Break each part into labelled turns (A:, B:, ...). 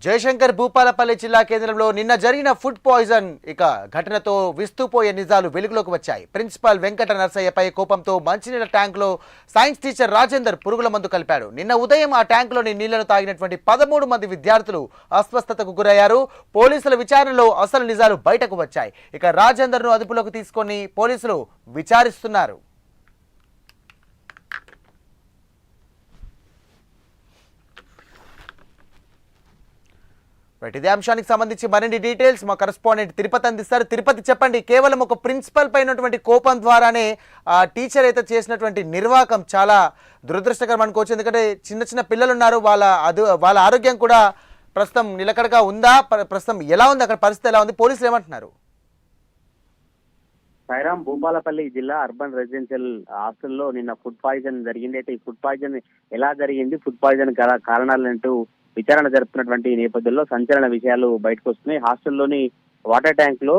A: జయశంకర్ భూపాలపల్లి జిల్లా కేంద్రంలో నిన్న జరిగిన ఫుడ్ పాయిజన్ ఇక ఘటనతో విస్తుపోయే నిజాలు వెలుగులోకి వచ్చాయి. ప్రిన్సిపాల్ వెంకట నర్సయ్యపై కోపంతో మంచినీళ్ళ ట్యాంకులో సైన్స్ టీచర్ రాజేందర్ పురుగుల మందు కలిపాడు. నిన్న ఉదయం ఆ ట్యాంకులోని నీళ్ళను తాగినటువంటి పదమూడు మంది విద్యార్థులు అస్వస్థతకు గురయ్యారు. పోలీసుల విచారణలో అసలు నిజాలు బయటకు వచ్చాయి. ఇక రాజేందర్ను అదుపులోకి తీసుకొని పోలీసులు విచారిస్తున్నారు. రైట్ ఇదే అంశానికి సంబంధించి మరిన్ని డీటెయిల్స్ మా కరెస్పాండెంట్ తిరుపతి అందిస్తారు. తిరుపతి చెప్పండి కేవలం ఒక ప్రిన్సిపల్ పైనటువంటి కోపం ద్వారానే ఆ టీచర్ అయితే చేసినటువంటి నిర్వాకం చాలా దురదృష్టకరం అనుకోవచ్చు. ఎందుకంటే చిన్న చిన్న పిల్లలు ఉన్నారు వాళ్ళ అదు వాళ్ళ ఆరోగ్యం కూడా ప్రస్తుతం నిలకడగా ఉందా? ప్రస్తుతం ఎలా ఉంది? అక్కడ పరిస్థితి ఎలా ఉంది? పోలీసులు ఏమంటున్నారు?
B: సాయిరాం భూపాలపల్లి జిల్లా అర్బన్ రెసిడెన్షియల్ హాస్టల్లో నిన్న ఫుడ్ పాయిజన్ జరిగింది. అయితే ఈ ఫుడ్ పాయిజన్ ఎలా జరిగింది? ఫుడ్ పాయిజన్ కారణాలు కారణాలంటూ విచారణ జరుపుతున్నటువంటి నేపథ్యంలో సంచలన విషయాలు బయటకు వస్తున్నాయి హాస్టల్లోని వాటర్ ట్యాంక్లో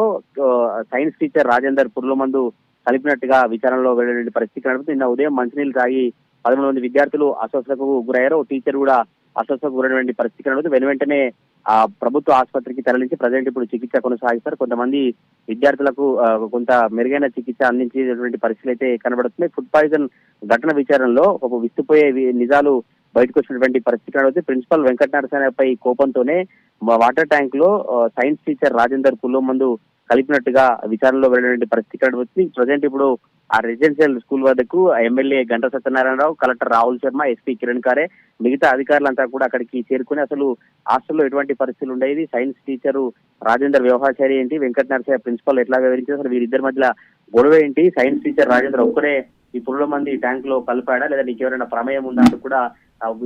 B: సైన్స్ టీచర్ రాజేందర్ పుర్ల మందు కలిపినట్టుగా విచారణలో వెళ్ళిన పరిస్థితి కనబడుతుంది. నిన్న ఉదయం మంచినీళ్ళు తాగి పదమూడు మంది విద్యార్థులు అస్వస్థకు గురయ్యారు. టీచర్ కూడా అస్వస్థకు గురైనటువంటి పరిస్థితి కనబడుతుంది. వెను వెంటనే ఆ ప్రభుత్వ ఆసుపత్రికి తరలించి ప్రజెంట్ ఇప్పుడు చికిత్స కొనసాగిస్తారు. కొంతమంది విద్యార్థులకు కొంత మెరుగైన చికిత్స అందించేటువంటి పరిస్థితులు అయితే కనబడుతున్నాయి. ఫుడ్ పాయిజన్ ఘటన విచారణలో ఒక విస్తుపోయే నిజాలు బయటకు వచ్చినటువంటి పరిస్థితి కనబడుతుంది ప్రిన్సిపల్ వెంకటనారాయణపై కోపంతోనే మా వాటర్ ట్యాంక్లో సైన్స్ టీచర్ రాజేందర్ పుల్లో మందు కలిపినట్టుగా విచారణలో వెళ్ళినటువంటి పరిస్థితి కనబడుతుంది ప్రజెంట్ ఇప్పుడు ఆ రెసిడెన్షియల్ స్కూల్ వద్దకు MLA Ganta Satyanarayana Rao collector Rahul Sharma SP Kiran Khare మిగతా అధికారులంతా కూడా అక్కడికి చేరుకుని అసలు హాస్టల్లో ఎటువంటి పరిస్థితులు ఉండేది సైన్స్ టీచరు రాజేందర్ వ్యవహారచారి ఏంటి? వెంకట నరసయ్య ప్రిన్సిపల్ ఎట్లా వివరించారు? అసలు వీరిద్దరి మధ్య గొడవ ఏంటి? సైన్స్ టీచర్ రాజేందర్ ఒక్కరే ఈ పురుల మంది ట్యాంక్లో కలిపాడా? లేదా నీకు ఎవరైనా ప్రమేయం ఉందా? అంటూ కూడా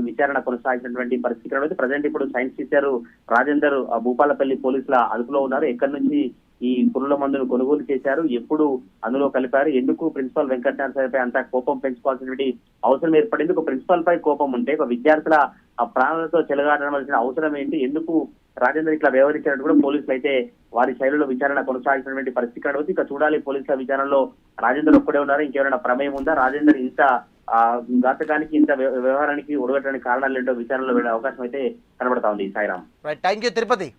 B: విచారణ కొనసాగినటువంటి పరిస్థితి ప్రజెంట్ ఇప్పుడు సైన్స్ టీచర్ రాజేందర్ ఆ, భూపాలపల్లి పోలీసుల అదుపులో ఉన్నారు. ఎక్కడి నుంచి ఈ పురుల మందును కొనుగోలు చేశారు? ఎప్పుడు అందులో కలిపారు? ఎందుకు ప్రిన్సిపల్ వెంకటనాథపై అంత కోపం పెంచుకోవాల్సినటువంటి అవసరం ఏర్పడింది? ఒక ప్రిన్సిపల్ పై కోపం ఉంటే ఒక విద్యార్థుల ఆ ప్రాణాలతో చెలగాడవలసిన అవసరం ఏంటి? ఎందుకు రాజేందర్ ఇట్లా వ్యవహరించినట్టు కూడా పోలీసులు అయితే వారి శైలిలో విచారణ కొనసాగినటువంటి పరిస్థితి కనబడుతుంది ఇక చూడాలి పోలీసుల విచారణలో రాజేందర్ ఒక్కడే ఉన్నారా. ఇంకెవరైనా ప్రమేయం ఉందా? రాజేందర్ ఇంత ఘాతకానికి ఇంత వ్యవహారానికి ఒడగట్టడానికి కారణాలు ఏంటో విచారణలో వెళ్ళే అవకాశం అయితే కనబడతా ఉంది సాయిరామ్.
A: Thank you Tirupati.